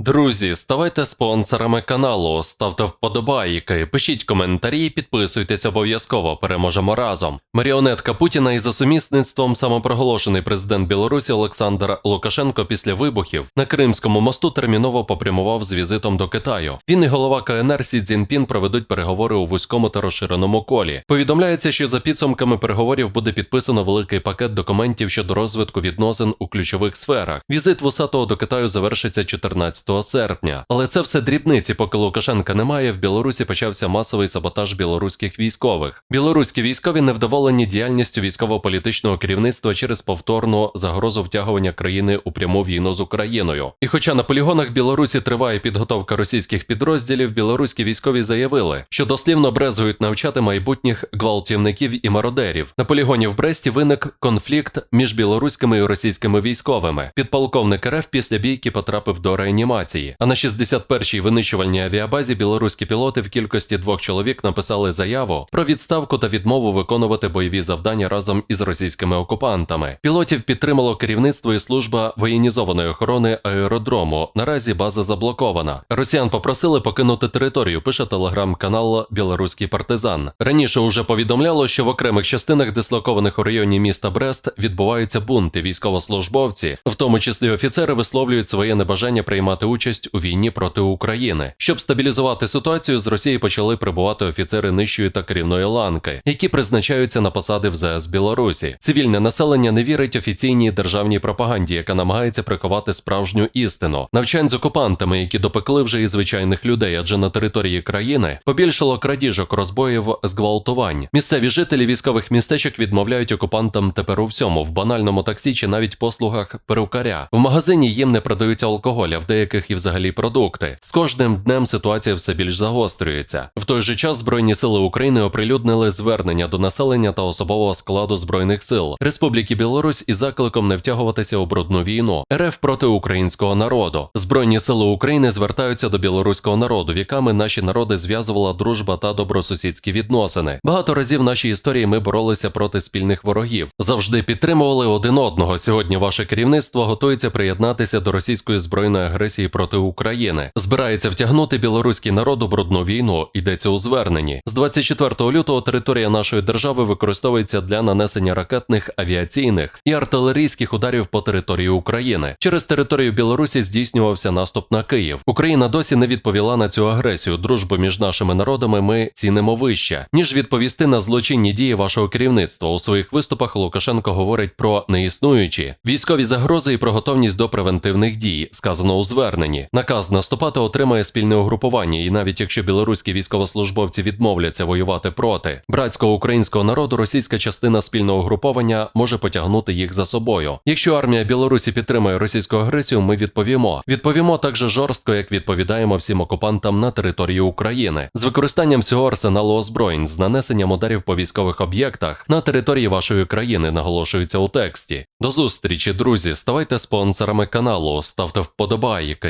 Друзі, ставайте спонсорами каналу, ставте вподобайки, пишіть коментарі, підписуйтесь обов'язково. Переможемо разом. Маріонетка Путіна і за сумісництвом самопроголошений президент Білорусі Олександр Лукашенко після вибухів на Кримському мосту терміново попрямував з візитом до Китаю. Він і голова КНР Сі Цзіньпін проведуть переговори у вузькому та розширеному колі. Повідомляється, що за підсумками переговорів буде підписано великий пакет документів щодо розвитку відносин у ключових сферах. Візит вусатого до Китаю завершиться 14 серпня. Але це все дрібниці, поки Лукашенка немає. В Білорусі почався масовий саботаж білоруських військових. Білоруські військові невдоволені діяльністю військово-політичного керівництва через повторну загрозу втягування країни у пряму війну з Україною. І хоча на полігонах Білорусі триває підготовка російських підрозділів, білоруські військові заявили, що дослівно брезгують навчати майбутніх гвалтівників і мародерів. На полігоні в Бресті виник конфлікт між білоруськими і російськими військовими. Підполковник РФ після бійки потрапив до реанімації. А на 61-й винищувальній авіабазі білоруські пілоти в кількості двох чоловік написали заяву про відставку та відмову виконувати бойові завдання разом із російськими окупантами. Пілотів підтримало керівництво і служба воєнізованої охорони аеродрому. Наразі база заблокована. Росіян попросили покинути територію. Пише телеграм-канал Білоруський партизан. Раніше уже повідомляло, що в окремих частинах, дислокованих у районі міста Брест, відбуваються бунти. Військовослужбовці, в тому числі офіцери, висловлюють своє небажання приймати участь у війні проти України. Щоб стабілізувати ситуацію, з Росії почали прибувати офіцери нижчої та керівної ланки, які призначаються на посади в ЗС Білорусі. Цивільне населення не вірить офіційній державній пропаганді, яка намагається приховати справжню істину. Навчань з окупантами, які допекли вже і звичайних людей, адже на території країни побільшало крадіжок, розбоїв, зґвалтувань. Місцеві жителі військових містечок відмовляють окупантам тепер у всьому, в банальному таксі чи навіть послугах перукаря. В магазині їм не продають алкоголь, а в деяких і взагалі продукти. З кожним днем ситуація все більш загострюється. В той же час Збройні сили України оприлюднили звернення до населення та особового складу збройних сил Республіки Білорусь із закликом не втягуватися у брудну війну РФ проти українського народу. Збройні сили України звертаються до білоруського народу. Віками наші народи зв'язувала дружба та добросусідські відносини. Багато разів в нашій історії ми боролися проти спільних ворогів, завжди підтримували один одного. Сьогодні ваше керівництво готується приєднатися до російської збройної агресії проти України. Збирається втягнути білоруський народ у брудну війну. Йдеться у зверненні. З 24 лютого територія нашої держави використовується для нанесення ракетних, авіаційних і артилерійських ударів по території України. Через територію Білорусі здійснювався наступ на Київ. Україна досі не відповіла на цю агресію. Дружбу між нашими народами ми цінимо вище, ніж відповісти на злочинні дії вашого керівництва. У своїх виступах Лукашенко говорить про неіснуючі військові загрози і про готовність до превентивних дій, сказано у зверненні. Наказ наступати отримає спільне угрупування, і навіть якщо білоруські військовослужбовці відмовляться воювати проти братського українського народу, російська частина спільного угруповання може потягнути їх за собою. Якщо армія Білорусі підтримує російську агресію, ми відповімо. Відповімо так же жорстко, як відповідаємо всім окупантам на території України, з використанням всього арсеналу озброєнь, з нанесенням ударів по військових об'єктах на території вашої країни, наголошується у тексті. До зустрічі, друзі. Ставайте спонсорами каналу, ставте вподобайки,